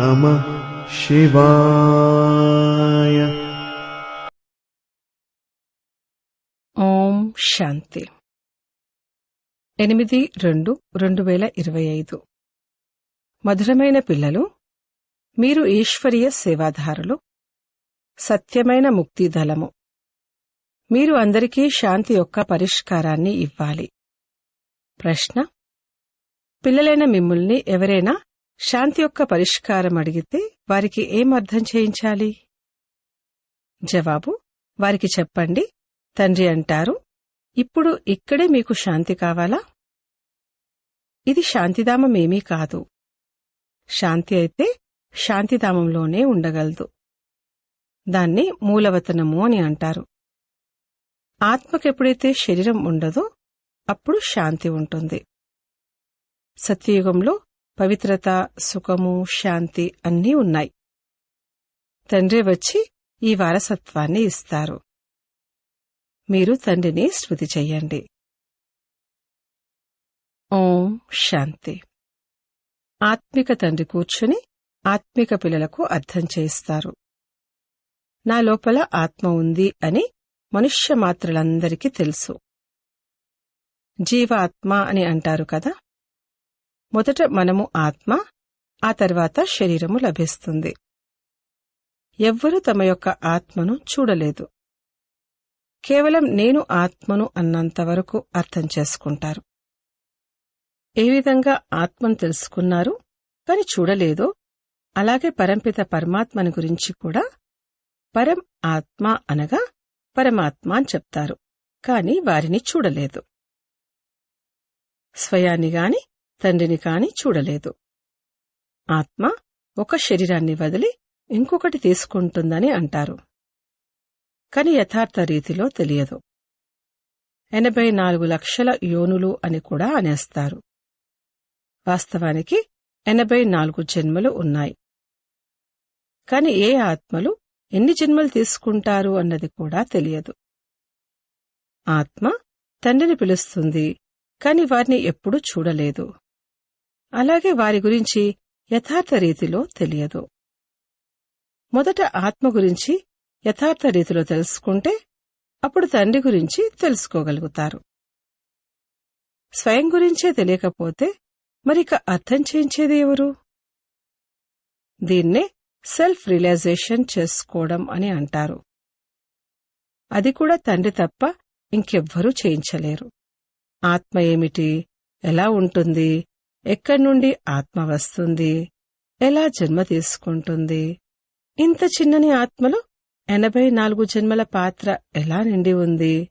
నమ శివాయ. ఓం శాంతి. ఎనిమిది రెండు రెండు వేల ఇరవై ఐదు. మధురమైన పిల్లలు మీరు ఈశ్వరీయ సేవాధారులు సత్యమైన ముక్తిదలము. మీరు అందరికీ శాంతి యొక్క పరిష్కారాన్ని ఇవ్వాలి. ప్రశ్న పిల్లలైన మిమ్ముల్ని ఎవరైనా శాంతి యొక్క పరిష్కారం అడిగితే వారికి ఏం అర్థం చేయించాలి? జవాబు వారికి చెప్పండి తండ్రి అంటారు ఇప్పుడు ఇక్కడే మీకు శాంతి కావాలా? ఇది శాంతిధామమేమీ కాదు. శాంతి అయితే శాంతిధామంలోనే ఉండగలదు. దాన్ని మూలవతనము అని అంటారు. ఆత్మకెప్పుడైతే శరీరం ఉండదో అప్పుడు శాంతి ఉంటుంది. సత్యయుగంలో పవిత్రత సుఖము శాంతి అన్నీ ఉన్నాయి. తండ్రి వచ్చి ఈ వారసత్వాన్ని ఇస్తారు. మీరు తండ్రిని స్మృతి చెయ్యండి. ఓం శాంతి. ఆత్మిక తండ్రి కూర్చుని ఆత్మిక పిల్లలకు అర్థం చేయిస్తారు. నా లోపల ఆత్మ ఉంది అని మనుష్య మాత్రులందరికీ తెలుసు. జీవాత్మ అని అంటారు కదా మొదట మనము ఆత్మ ఆ తర్వాత శరీరము లభిస్తుంది. ఎవ్వరూ తమ యొక్క ఆత్మను చూడలేదు. కేవలం నేను ఆత్మను అన్నంతవరకు అర్థం చేసుకుంటారు. ఏ విధంగా ఆత్మను తెలుసుకున్నారు కాని చూడలేదో అలాగే పరంపిత పరమాత్మని గురించి కూడా పరం ఆత్మ అనగా పరమాత్మ అని చెప్తారు కాని వారిని చూడలేదు. స్వయాన్ని గాని తండ్రిని కాని చూడలేదు. ఆత్మ ఒక శరీరాన్ని వదిలి ఇంకొకటి తీసుకుంటుందని అంటారు. కాని యథార్థ రీతిలో తెలియదు. ఎనభై నాలుగు లక్షల యోనులు అని కూడా అనేస్తారు. వాస్తవానికి ఎనభై నాలుగు జన్మలు ఉన్నాయి. కాని ఏ ఆత్మలు ఎన్ని జన్మలు తీసుకుంటారు అన్నది కూడా తెలియదు. ఆత్మ తండ్రిని పిలుస్తుంది కాని వారిని ఎప్పుడూ చూడలేదు. అలాగే వారి గురించి యథార్థ రీతిలో తెలియదు. మొదట ఆత్మ గురించి యథార్థ రీతిలో తెలుసుకుంటే అప్పుడు తండ్రి గురించి తెలుసుకోగలుగుతారు. స్వయం గురించే తెలియకపోతే మరిక అర్థం చేయించేది ఎవరు? దీన్నే సెల్ఫ్ రియలైజేషన్ చేసుకోవడం అని అంటారు. అది కూడా తండ్రి తప్ప ఇంకెవ్వరూ చేయించలేరు. ఆత్మ ఏమిటి? ఎలా ఉంటుంది? ఎక్కడి నుండి ఆత్మ వస్తుంది? ఎలా జన్మ తీసుకుంటుంది? ఇంత చిన్నని ఆత్మలో ఎనభై నాలుగు జన్మల పాత్ర ఎలా నిండి ఉంది?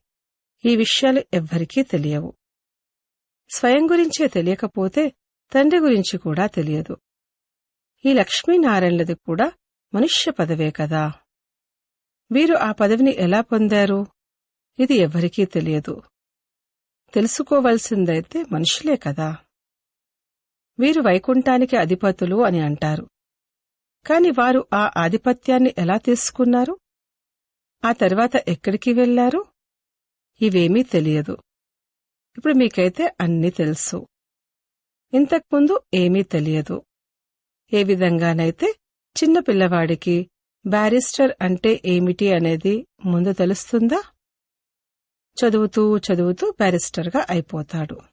ఈ విషయాలు ఎవ్వరికీ తెలియవు. స్వయం గురించే తెలియకపోతే తండ్రి గురించి కూడా తెలియదు. ఈ లక్ష్మీనారాయణలది కూడా మనుష్య పదవే కదా. వీరు ఆ పదవిని ఎలా పొందారు? ఇది ఎవ్వరికీ తెలియదు. తెలుసుకోవలసిందైతే మనుషులే కదా. వీరు వైకుంఠానికి అధిపతులు అని అంటారు. కాని వారు ఆ ఆధిపత్యాన్ని ఎలా తీసుకున్నారు? ఆ తర్వాత ఎక్కడికి వెళ్ళారు ఇవేమీ తెలియదు. ఇప్పుడు మీకైతే అన్నీ తెలుసు. ఇంతకుముందు ఏమీ తెలియదు. ఏ విధంగానైతే చిన్న పిల్లవాడికి బ్యారిస్టర్ అంటే ఏమిటి అనేది ముందు తెలుస్తుందా? చదువుతూ చదువుతూ బ్యారిస్టర్గా అయిపోతాడు.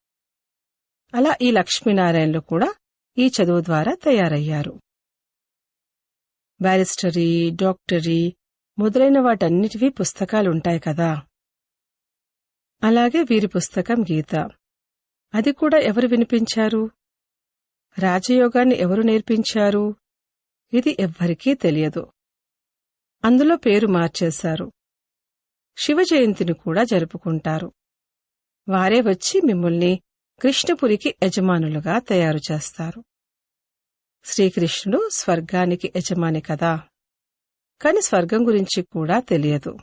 అలా ఈ లక్ష్మీనారాయణలు కూడా ఈ చదువు ద్వారా తయారయ్యారు. బ్యారిస్టరీ డాక్టరీ మొదలైన వాటన్నిటివీ పుస్తకాలుంటాయి కదా. అలాగే వీరి పుస్తకం గీత. అది కూడా ఎవరు వినిపించారు? రాజయోగాన్ని ఎవరు నేర్పించారు? ఇది ఎవ్వరికీ తెలియదు. అందులో పేరు మార్చేశారు. శివ జయంతిని కూడా జరుపుకుంటారు. వారే వచ్చి మిమ్మల్ని కృష్ణపురికి యజమానులుగా తయారు చేస్తారు. శ్రీకృష్ణుడు స్వర్గానికి యజమాని కదా. కాని స్వర్గం గురించి కూడా తెలియదు.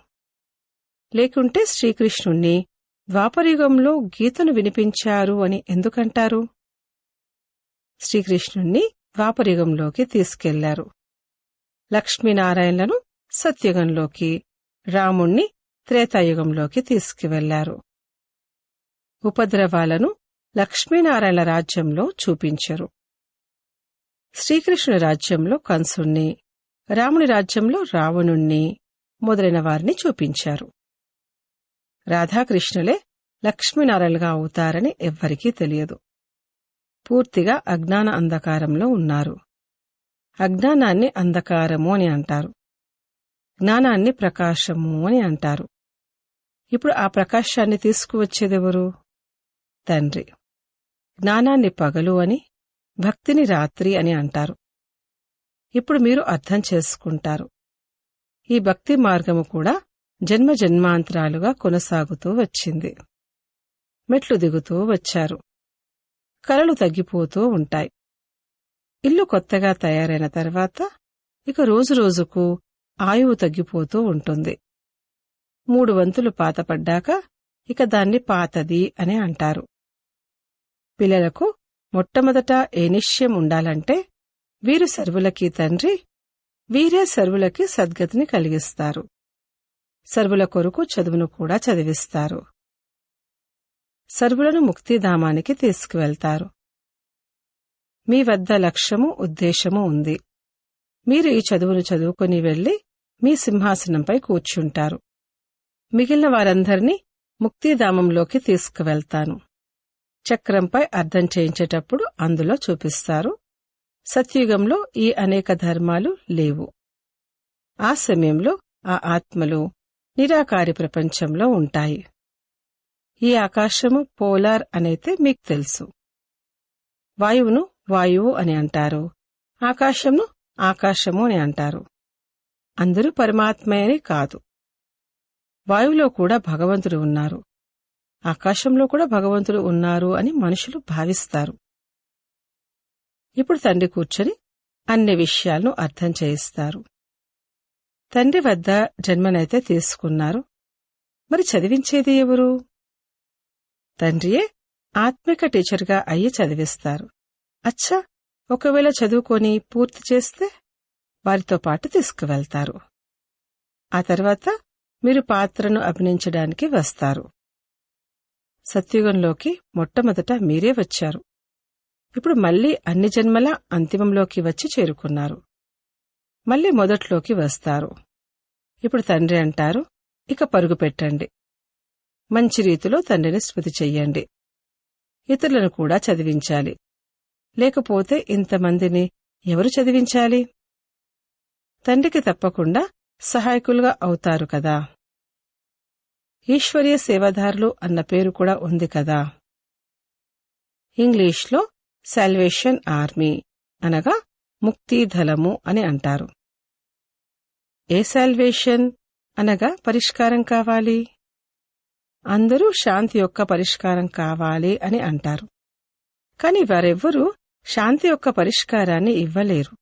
లేకుంటే శ్రీకృష్ణుణ్ణి ద్వాపరయుగంలో గీతను వినిపించారు అని ఎందుకంటారు? శ్రీకృష్ణుణ్ణి ద్వాపరయుగంలోకి తీసుకెళ్ళారు. లక్ష్మీనారాయణలను సత్యుగంలోకి రాముణ్ణి త్రేతాయుగంలోకి తీసుకువెళ్ళారు. ఉపద్రవాలను లక్ష్మీనారాయణ రాజ్యంలో చూపించరు. శ్రీకృష్ణుని రాజ్యంలో కంసుణ్ణి రాముని రాజ్యంలో రావణుణ్ణి మొదలైన వారిని చూపించారు. రాధాకృష్ణులే లక్ష్మీనారాయణగా అవుతారని ఎవ్వరికీ తెలియదు. పూర్తిగా అజ్ఞాన అంధకారంలో ఉన్నారు. అజ్ఞానాన్ని అంధకారము అని అంటారు. జ్ఞానాన్ని ప్రకాశము అని అంటారు. ఇప్పుడు ఆ ప్రకాశాన్ని తీసుకువచ్చేదెవరు? తండ్రి. జ్ఞానాన్ని పగలు అని భక్తిని రాత్రి అని అంటారు. ఇప్పుడు మీరు అర్థం చేసుకుంటారు. ఈ భక్తి మార్గము కూడా జన్మ జన్మాంతరాలుగా కొనసాగుతూ వచ్చింది. మెట్లు దిగుతూ వచ్చారు. కలలు తగ్గిపోతూ ఉంటాయి. ఇల్లు కొత్తగా తయారైన తర్వాత ఇక రోజురోజుకు ఆయువు తగ్గిపోతూ ఉంటుంది. మూడు వంతులు పాతపడ్డాక ఇక దాన్ని పాతది అని అంటారు. పిల్లలకు మొట్టమొదట ఏ నిశ్చయం ఉండాలంటే వీరు సర్వులకి తండ్రి వీరే సర్వులకి సద్గతిని కలిగిస్తారు. సర్వుల కొరకు చదువును కూడా చదివిస్తారు. సర్వులను ముక్తిధామానికి తీసుకువెళ్తారు. మీ వద్ద లక్ష్యము ఉద్దేశము ఉంది. మీరు ఈ చదువును చదువుకుని వెళ్ళి మీ సింహాసనంపై కూర్చుంటారు. మిగిలిన వారందరినీ ముక్తిధామంలోకి తీసుకువెళ్తాను. చక్రంపై అర్థం చేయించేటప్పుడు అందులో చూపిస్తారు సత్యుగంలో ఈ అనేక ధర్మాలు లేవు. ఆ సమయంలో ఆ ఆత్మలు నిరాకారి ప్రపంచంలో ఉంటాయి. ఈ ఆకాశము పోలార్ అనైతే మీకు తెలుసు. వాయువును వాయువు అని అంటారు ఆకాశమును ఆకాశము అని అంటారు. అందరూ పరమాత్మయని కాదు. వాయువులో కూడా భగవంతుడు ఉన్నారు. ఆకాశంలో కూడా భగవంతుడు ఉన్నారు అని మనుషులు భావిస్తారు. ఇప్పుడు తండ్రి కూర్చొని అన్ని విషయాలను అర్థం చేయిస్తారు. తండ్రి వద్ద జన్మనైతే తీసుకున్నారు. మరి చదివించేది ఎవరు? తండ్రియే ఆత్మిక టీచర్గా అయ్యి చదివిస్తారు. అచ్చా ఒకవేళ చదువుకొని పూర్తి చేస్తే వారితో పాటు తీసుకువెళ్తారు. ఆ తర్వాత మీరు పాత్రను అభినయించడానికి వస్తారు. సత్యుగంలోకి మొట్టమొదట మీరే వచ్చారు. ఇప్పుడు మళ్ళీ అన్ని జన్మల అంతిమంలోకి వచ్చి చేరుకున్నారు. మళ్ళీ మొదట్లోకి వస్తారు. ఇప్పుడు తండ్రి అంటారు ఇక పరుగు పెట్టండి. మంచి రీతిలో తండ్రిని స్మృతి చెయ్యండి. ఇతరులను కూడా చదివించాలి. లేకపోతే ఇంతమందిని ఎవరు చదివించాలి? తండ్రికి తప్పకుండా సహాయకులుగా అవుతారు కదా. ఈశ్వరీయ సేవాదారులు అన్న పేరు కూడా ఉంది కదా. ఇంగ్లీష్లో సాల్వేషన్ ఆర్మీ అనగా ముక్తిధలము అని అంటారు. ఏ సాల్వేషన్ అనగా పరిష్కారం కావాలి? అందరూ శాంతి యొక్క పరిష్కారం కావాలి అని అంటారు. కాని వారెవ్వరూ శాంతి యొక్క పరిష్కారాన్ని ఇవ్వలేరు.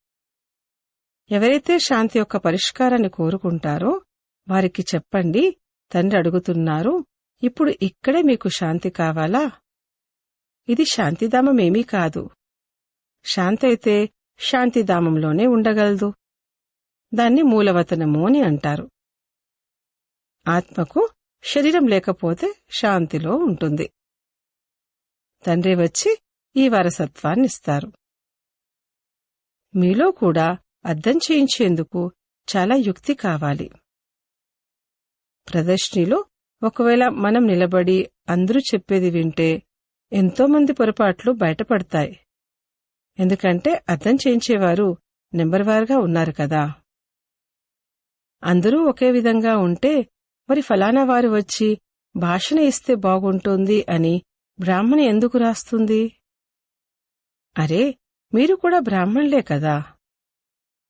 ఎవరైతే శాంతి యొక్క పరిష్కారాన్ని కోరుకుంటారో వారికి చెప్పండి తండ్రి అడుగుతున్నారు ఇప్పుడు ఇక్కడే మీకు శాంతి కావాలా? ఇది శాంతిధామమేమీ కాదు. శాంతి అయితే శాంతిధామంలోనే ఉండగలదు. దాన్ని మూలవతనము అని అంటారు. ఆత్మకు శరీరం లేకపోతే శాంతిలో ఉంటుంది. తండ్రి వచ్చి ఈ వారసత్వాన్నిస్తారు మీలో కూడా అర్థం చేయించేందుకు చాలా యుక్తి కావాలి. ప్రదర్శనలో ఒకవేళ మనం నిలబడి అందరూ చెప్పేది వింటే ఎంతోమంది పొరపాట్లు బయటపడతాయి. ఎందుకంటే అర్థం చేయించేవారు నెంబర్ వారుగా ఉన్నారు కదా. అందరూ ఒకే విధంగా ఉంటే మరి ఫలానా వారు వచ్చి భాషణ ఇస్తే బాగుంటుంది అని బ్రాహ్మణి ఎందుకు రాస్తుంది? అరే మీరు కూడా బ్రాహ్మణులే కదా.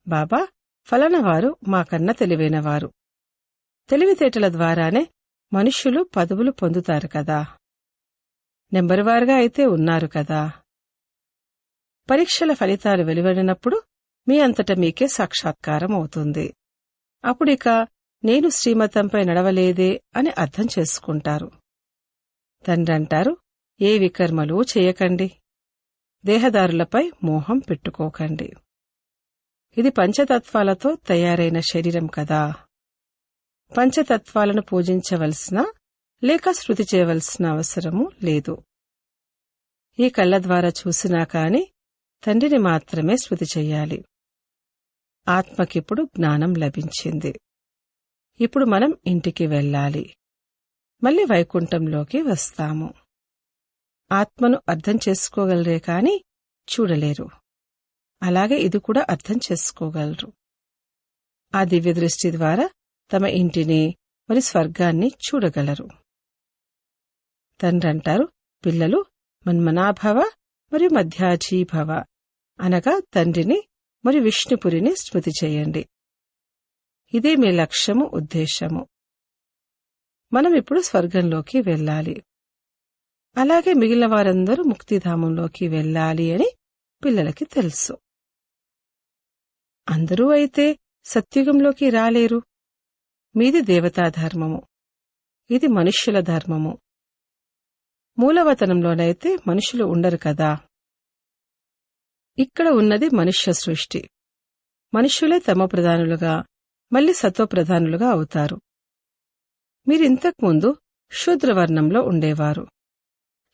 బాబా ఫలానా వారు మాకన్నా తెలివైనవారు తెలివితేటల ద్వారానే మనుష్యులు పదవులు పొందుతారు కదా. నెంబరువారుగా అయితే ఉన్నారు కదా. పరీక్షల ఫలితాలు వెలువడినప్పుడు మీ అంతట మీకే సాక్షాత్కారం అవుతుంది. అప్పుడిక నేను శ్రీమతంపై నడవలేదే అని అర్థం చేసుకుంటారు. తండ్రంటారు ఏ వికర్మలు చేయకండి. దేహదారులపై మోహం పెట్టుకోకండి. ఇది పంచతత్వాలతో తయారైన శరీరం కదా. పంచతత్వాలను పూజించవలసిన లేక శృతి చేయవలసిన అవసరము లేదు. ఈ కళ్ళ ద్వారా చూసినా కాని తండ్రిని మాత్రమే శృతి చెయ్యాలి ఆత్మకిప్పుడు జ్ఞానం లభించింది. ఇప్పుడు మనం ఇంటికి వెళ్ళాలి. మళ్ళీ వైకుంఠంలోకి వస్తాము. ఆత్మను అర్థం చేసుకోగలరే కాని చూడలేరు. అలాగే ఇది కూడా అర్థం చేసుకోగలరు. ఆ దివ్య దృష్టి ద్వారా తమ ఇంటిని మరి స్వర్గాన్ని చూడగలరు. తండ్రంటారు పిల్లలు మన్మనాభవ మరియు మధ్యాజీభవ. అనగా తండ్రిని మరి విష్ణుపురిని స్మృతి చేయండి. ఇదే మీ లక్ష్యము ఉద్దేశము. మనం ఇప్పుడు స్వర్గంలోకి వెళ్ళాలి. అలాగే మిగిలిన వారందరూ ముక్తిధామంలోకి వెళ్ళాలి అని పిల్లలకి తెలుసు. అందరూ అయితే సత్యుగంలోకి రాలేరు. మీది దేవతా ధర్మము. ఇది మనుష్యుల ధర్మము. మూలవతనంలోనైతే మనుషులు ఉండరు కదా. ఇక్కడ ఉన్నది మనుష్య సృష్టి. మనుష్యులే తమ ప్రధానులుగా మళ్ళీ సత్వప్రధానులుగా అవుతారు. మీరింతకుముందు శూద్రవర్ణంలో ఉండేవారు.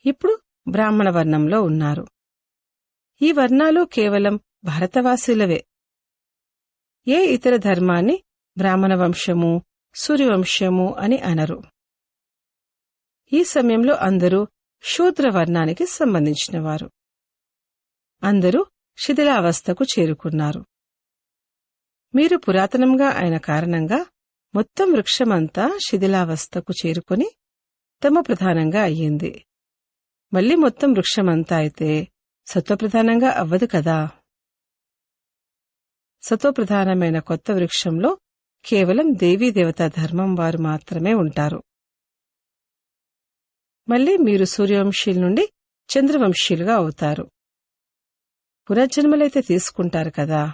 ఇప్పుడు బ్రాహ్మణ వర్ణంలో ఉన్నారు. ఈ వర్ణాలు కేవలం భారతవాసులవే. ఏ ఇతర ధర్మాన్ని బ్రాహ్మణ వంశము సూర్యవంశము అని అనరు. ఈ సమయంలో అందరూ శూద్ర వర్ణానికి సంబంధించినవారు. అందరూ శిథిలావస్థకు చేరుకున్నారు. మీరు పురాతనంగా అయిన కారణంగా మొత్తం వృక్షమంతా శిథిలావస్థకు చేరుకుని తమ ప్రధానంగా అయ్యింది. మళ్ళీ మొత్తం వృక్షమంతా అయితే సత్వప్రధానంగా అవ్వదు కదా? సత్వప్రధానమైన కొత్త వృక్షంలో కేవలం దేవీదేవత ధర్మం వారు మాత్రమే ఉంటారు. మళ్ళీ మీరు సూర్యవంశీల నుండి చంద్రవంశీలుగా అవుతారు. పునర్జన్మలైతే తీసుకుంటారు కదా.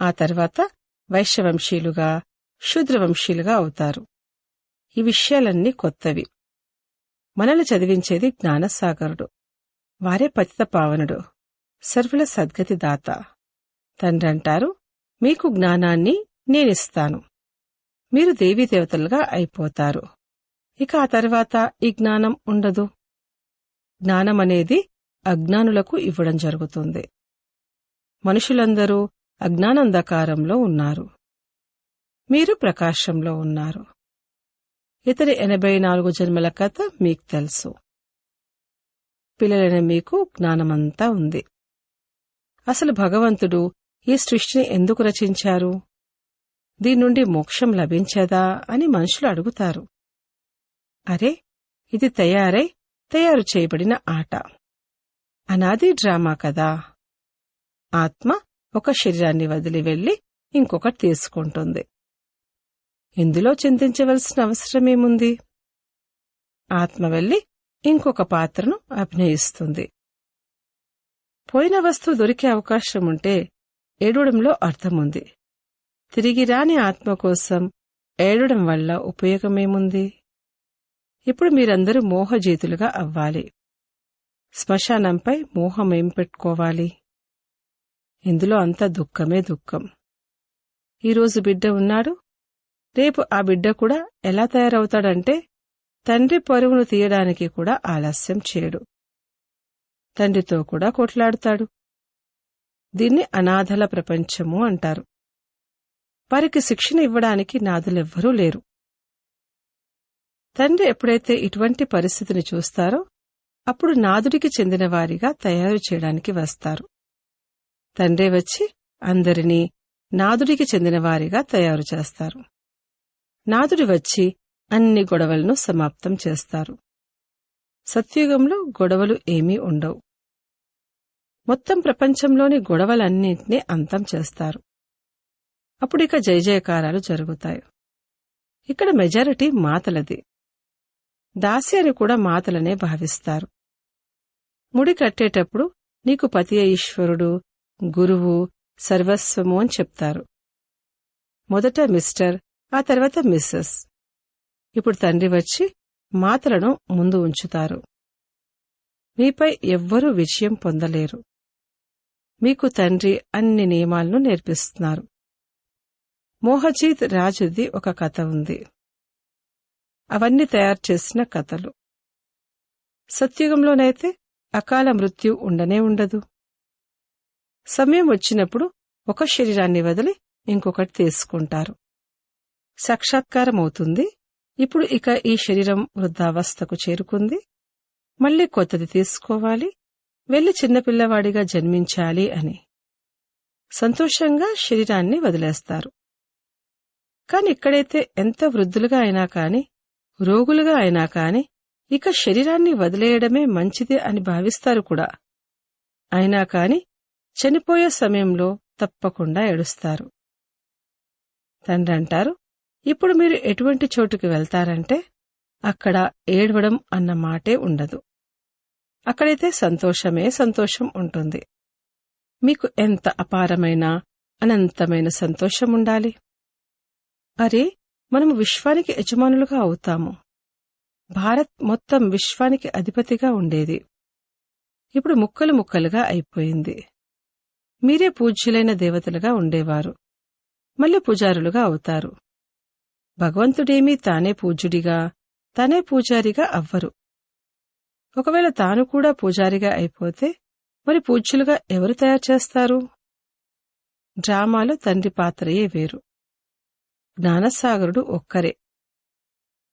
ఆ తర్వాత వైశ్యవంశీలుగా శూద్రవంశీలుగా అవుతారు. ఈ విషయాలన్నీ కొత్తవి. మనల్ని చదివించేది జ్ఞానసాగరుడు. వారే పతిత పావనుడు. సర్వుల సద్గతి దాత తండ్రంటారు మీకు జ్ఞానాన్ని నేనిస్తాను. మీరు దేవీదేవతలుగా అయిపోతారు. ఇక ఆ తర్వాత ఈ జ్ఞానం ఉండదు. జ్ఞానం అనేది అజ్ఞానులకు ఇవ్వడం జరుగుతుంది. మనుషులందరూ అజ్ఞానంధకారంలో ఉన్నారు. మీరు ప్రకాశంలో ఉన్నారు. ఇతర ఎనభై నాలుగు జన్మల కథ మీకు తెలుసు. పిల్లలైన మీకు జ్ఞానమంతా ఉంది. అసలు భగవంతుడు ఈ సృష్టిని ఎందుకు రచించారు? దీని నుండి మోక్షం లభించదా అని మనుషులు అడుగుతారు. అరే ఇది తయారై తయారు చేయబడిన ఆట. అనాది డ్రామా కదా. ఆత్మ ఒక శరీరాన్ని వదిలి వెళ్ళి ఇంకొకటి తీసుకుంటుంది. ఇందులో చింతించవలసిన అవసరమేముంది? ఆత్మ వెళ్ళి ఇంకొక పాత్రను అభినయిస్తుంది. పోయిన వస్తువు దొరికే అవకాశం ఉంటే ఏడవడంలో అర్థముంది. తిరిగి రాని ఆత్మ కోసం ఏడవడం వల్ల ఉపయోగమేముంది? ఇప్పుడు మీరందరూ మోహజీతులుగా అవ్వాలి. శ్మశానంపై మోహమేం పెట్టుకోవాలి? ఇందులో అంతా దుఃఖమే దుఃఖం. ఈరోజు బిడ్డ ఉన్నాడు. రేపు ఆ బిడ్డ కూడా ఎలా తయారవుతాడంటే తండ్రి పరువును తీయడానికి కూడా ఆలస్యం చేయడు. తండ్రితో కూడా కొట్లాడుతాడు. దీన్ని అనాథల ప్రపంచము అంటారు. వారికి శిక్షణ ఇవ్వడానికి నాదులెవ్వరూ లేరు. తండ్రి ఎప్పుడైతే ఇటువంటి పరిస్థితిని చూస్తారో అప్పుడు నాదుడికి చెందిన వారిగా తయారు చేయడానికి వస్తారు. తండ్రి వచ్చి అందరినీ నాదుడికి చెందిన వారిగా తయారు చేస్తారు. నాదుడి వచ్చి అన్ని గొడవలను సమాప్తం చేస్తారు. సత్యుగంలో గొడవలు ఏమీ ఉండవు. మొత్తం ప్రపంచంలోని గొడవలన్నింటినీ అంతం చేస్తారు. అప్పుడు ఇక జయజయకారాలు జరుగుతాయి. ఇక్కడ మెజారిటీ మాతలది. దాసి అని కూడా మాతలనే భావిస్తారు. ముడి కట్టేటప్పుడు నీకు పతియ ఈశ్వరుడు గురువు సర్వస్వము అని చెప్తారు. మొదట మిస్టర్ ఆ తర్వాత మిస్సెస్. ఇప్పుడు తండ్రి వచ్చి మాతలను ముందు ఉంచుతారు. మీపై ఎవ్వరూ విజయం పొందలేరు. మీకు తండ్రి అన్ని నియమాలను నేర్పిస్తున్నారు. మోహజీత్ రాజుది ఒక కథ ఉంది. అవన్నీ తయారు చేసిన కథలు. సత్యుగంలోనైతే అకాల మృత్యు ఉండనే ఉండదు. సమయం వచ్చినప్పుడు ఒక శరీరాన్ని వదిలి ఇంకొకటి తీసుకుంటారు. సాక్షాత్కారం అవుతుంది ఇప్పుడు ఇక ఈ శరీరం వృద్ధావస్థకు చేరుకుంది. మళ్ళీ కొత్తది తీసుకోవాలి. వెళ్ళి చిన్నపిల్లవాడిగా జన్మించాలి అని. సంతోషంగా శరీరాన్ని వదిలేస్తారు. కాని ఇక్కడైతే ఎంత వృద్ధులుగా అయినా కాని రోగులుగా అయినా కాని ఇక శరీరాన్ని వదిలేయడమే మంచిది అని భావిస్తారు కూడా. అయినా కాని చనిపోయే సమయంలో తప్పకుండా ఏడుస్తారు. తండ్రి అంటారు ఇప్పుడు మీరు ఎటువంటి చోటుకి వెళ్తారంటే అక్కడ ఏడవడం అన్న మాటే ఉండదు. అక్కడైతే సంతోషమే సంతోషం ఉంటుంది. మీకు ఎంత అపారమైన అనంతమైన సంతోషం ఉండాలి? అరే మనము విశ్వానికి యజమానులుగా అవుతాము. భారత్ మొత్తం విశ్వానికి అధిపతిగా ఉండేది. ఇప్పుడు ముక్కలు ముక్కలుగా అయిపోయింది. మీరే పూజ్యులైన దేవతలుగా ఉండేవారు. మళ్ళీ పూజారులుగా అవుతారు. భగవంతుడేమీ తానే పూజ్యుడిగా తానే పూజారిగా అవ్వరు. ఒకవేళ తాను కూడా పూజారిగా అయిపోతే మరి పూజ్యులుగా ఎవరు తయారు చేస్తారు? డ్రామాలో తండ్రి పాత్రయే వేరు. జ్ఞానసాగరుడు ఒక్కరే.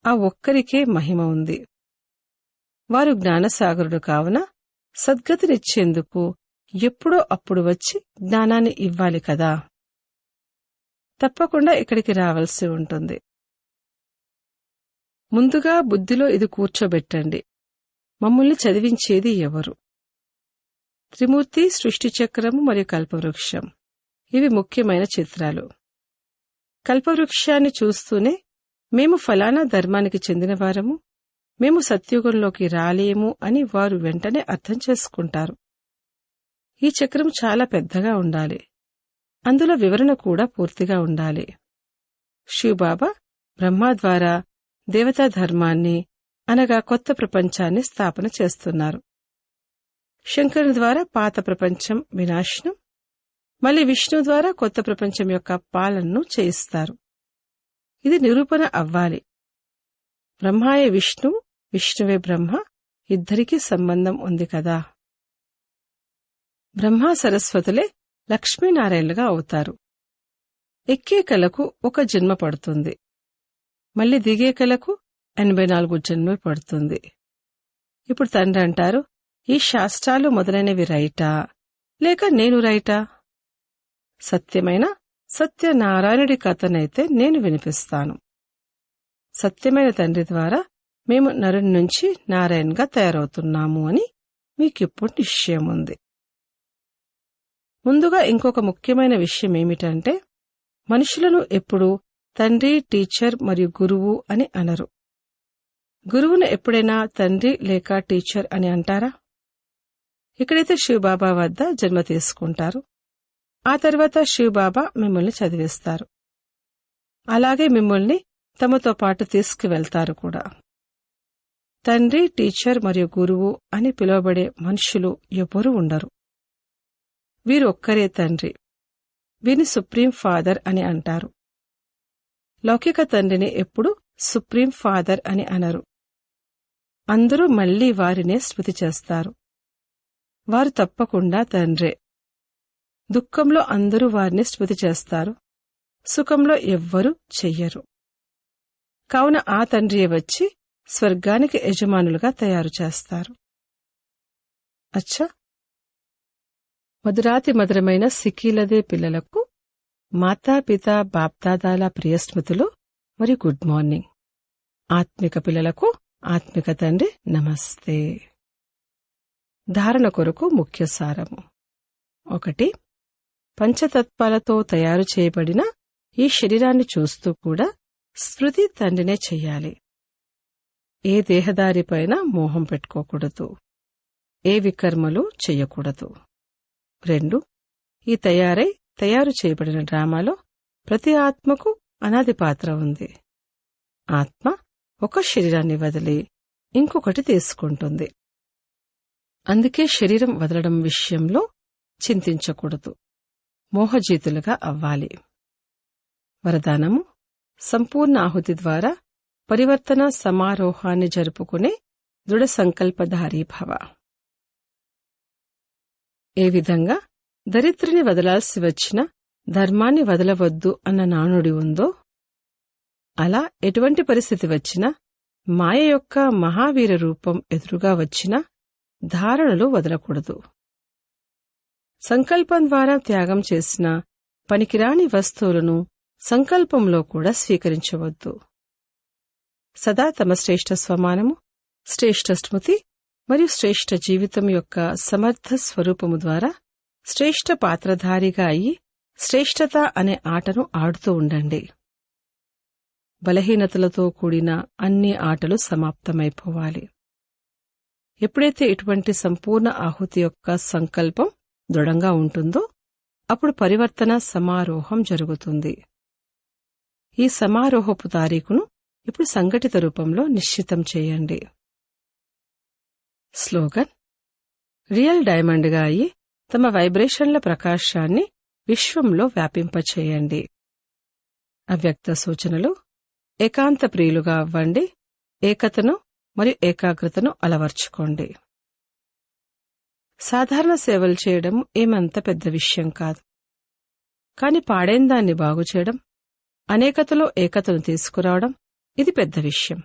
ఆ ఒక్కరికే మహిమ ఉంది. వారు జ్ఞానసాగరుడు కావున సద్గతినిచ్చేందుకు ఎప్పుడో అప్పుడు వచ్చి జ్ఞానాన్ని ఇవ్వాలి కదా. తప్పకుండా ఇక్కడికి రావాల్సి ఉంటుంది. ముందుగా బుద్ధిలో ఇది కూర్చోబెట్టండి. మమ్మల్ని చదివించేది ఎవరు? త్రిమూర్తి సృష్టి చక్రము మరియు కల్పవృక్షం. ఇవి ముఖ్యమైన చిత్రాలు. కల్పవృక్షాన్ని చూస్తూనే మేము ఫలానా ధర్మానికి చెందినవారము మేము సత్యుగంలోకి రాలేము అని వారు వెంటనే అర్థం చేసుకుంటారు. ఈ చక్రం చాలా పెద్దగా ఉండాలి. అందులో వివరణ కూడా పూర్తిగా ఉండాలి. శివబాబా బ్రహ్మ ద్వారా దేవతా ధర్మాన్ని అనగా కొత్త ప్రపంచాన్ని స్థాపన చేస్తున్నారు. శంకరుని ద్వారా పాత ప్రపంచం వినాశనం మళ్ళీ విష్ణు ద్వారా కొత్త ప్రపంచం యొక్క పాలనను చేయిస్తారు. ఇది నిరూపణ అవ్వాలి. బ్రహ్మాయే విష్ణు విష్ణువే బ్రహ్మ ఇద్దరికీ సంబంధం ఉంది కదా. బ్రహ్మ సరస్వతులే లక్ష్మీనారాయణలుగా అవుతారు. ఎక్కే కలకు ఒక జన్మ పడుతుంది. మళ్ళీ దిగే కలకు ఎనభై నాలుగు జన్మ పడుతుంది. ఇప్పుడు తండ్రి అంటారు ఈ శాస్త్రాలు మొదలైనవి రైటా? లేక నేను రైటా? సత్యమైన సత్యనారాయణుడి కథనైతే నేను వినిపిస్తాను. సత్యమైన తండ్రి ద్వారా మేము నరుని నుంచి నారాయణగా తయారవుతున్నాము అని మీకిప్పుడు నిశ్చయం ఉంది ముందుగా ఇంకొక ముఖ్యమైన విషయం ఏమిటంటే మనుషులను ఎప్పుడూ తండ్రి టీచర్ మరియు గురువు అని అనరు. గురువును ఎప్పుడైనా తండ్రి లేక టీచర్ అని అంటారా? ఇక్కడైతే శివబాబా వద్ద జన్మ తీసుకుంటారు. ఆ తర్వాత శివబాబా మిమ్మల్ని చదివిస్తారు. అలాగే మిమ్మల్ని తమతో పాటు తీసుకువెళ్తారు కూడా. తండ్రి టీచర్ మరియు గురువు అని పిలువబడే మనుషులు ఎవ్వరూ ఉండరు. వీరు ఒక్కరే తండ్రి. వీరిని సుప్రీం ఫాదర్ అని అంటారు. లౌకిక తండ్రిని ఎప్పుడు సుప్రీం ఫాదర్ అని అనరు. అందరూ మళ్ళీ వారినే స్మృతి చేస్తారు. వారు తప్పకుండా తండ్రే. దుఃఖంలో అందరూ వారిని స్మృతి చేస్తారు. సుఖంలో ఎవ్వరూ చెయ్యరు. కావున ఆ తండ్రియే వచ్చి స్వర్గానికి యజమానులుగా తయారు చేస్తారు. అచ్చా! మధురాతి మధురమైన సికీలదే పిల్లలకు మాతాపిత బాప్దాదాల ప్రియస్మృతులు మరి గుడ్ మార్నింగ్. ఆత్మిక పిల్లలకు ఆత్మిక తండ్రి నమస్తే. ధారణ కొరకు ముఖ్య సారము. ఒకటి పంచతత్వాలతో తయారు చేయబడిన ఈ శరీరాన్ని చూస్తూ కూడా స్మృతి తండ్రినే చెయ్యాలి. ఏ దేహదారిపైన మోహం పెట్టుకోకూడదు. ఏ వికర్మలు చెయ్యకూడదు. రెండు ఈ తయారై తయారు చేయబడిన డ్రామాలో ప్రతి ఆత్మకు అనాది పాత్ర ఉంది. ఆత్మ ఒక శరీరాన్ని వదిలి ఇంకొకటి తీసుకుంటుంది. అందుకే శరీరం వదలడం విషయంలో చింతించకూడదు. మోహజీతులుగా అవ్వాలి. వరదానము సంపూర్ణ ఆహుతి ద్వారా పరివర్తన సమారోహాన్ని జరుపుకునే దృఢ సంకల్పధారీ భవ. ఏ విధంగా దరిద్రుని వదలాల్సి వచ్చిన ధర్మాన్ని వదలవద్దు అన్న నానుడి ఉందో అలా ఎటువంటి పరిస్థితి వచ్చినా మాయ యొక్క మహావీర రూపం ఎదురుగా వచ్చినా ధారణలు వదలకూడదు. సంకల్పం ద్వారా త్యాగం చేసిన పనికిరాని వస్తువులను సంకల్పంలో కూడా స్వీకరించవద్దు. సదా తమ శ్రేష్ఠ స్వమానము శ్రేష్ఠ స్మృతి మరియు శ్రేష్ఠ జీవితం యొక్క సమర్థ స్వరూపము ద్వారా శ్రేష్ఠ పాత్రధారిగా అయి శ్రేష్ఠత అనే ఆటను ఆడుతూ ఉండండి. బలహీనతలతో కూడిన అన్ని ఆటలు సమాప్తమైపోవాలి. ఎప్పుడైతే ఇటువంటి సంపూర్ణ ఆహుతి యొక్క సంకల్పం దృఢంగా ఉంటుందో అప్పుడు పరివర్తన సమారోహం జరుగుతుంది. ఈ సమారోహపు తారీఖును ఇప్పుడు సంఘటిత రూపంలో నిశ్చితం చేయండి. స్లోగన్. రియల్ డైమండ్గా అయి తమ వైబ్రేషన్ల ప్రకాశాన్ని విశ్వంలో వ్యాపింపచేయండి. అవ్యక్త సూచనలు ఏకాంత ప్రియులుగా అవ్వండి ఏకతను మరియు ఏకాగ్రతను అలవర్చుకోండి. సాధారణ సేవలు చేయడం ఏమంత పెద్ద విషయం కాదు. కాని పాడైన దాన్ని బాగుచేయడం అనేకతలో ఏకతను తీసుకురావడం ఇది పెద్ద విషయం.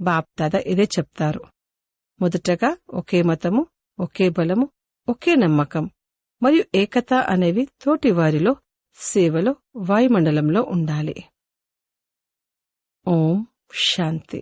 బాప్దాద ఇదే చెప్తారు. మొదటగా ఒకే మతము ఒకే బలము ఒకే నమ్మకం మరియు ఏకత అనేవి తోటివారిలో సేవలో వాయుమండలంలో ఉండాలి. ఓం శాంతి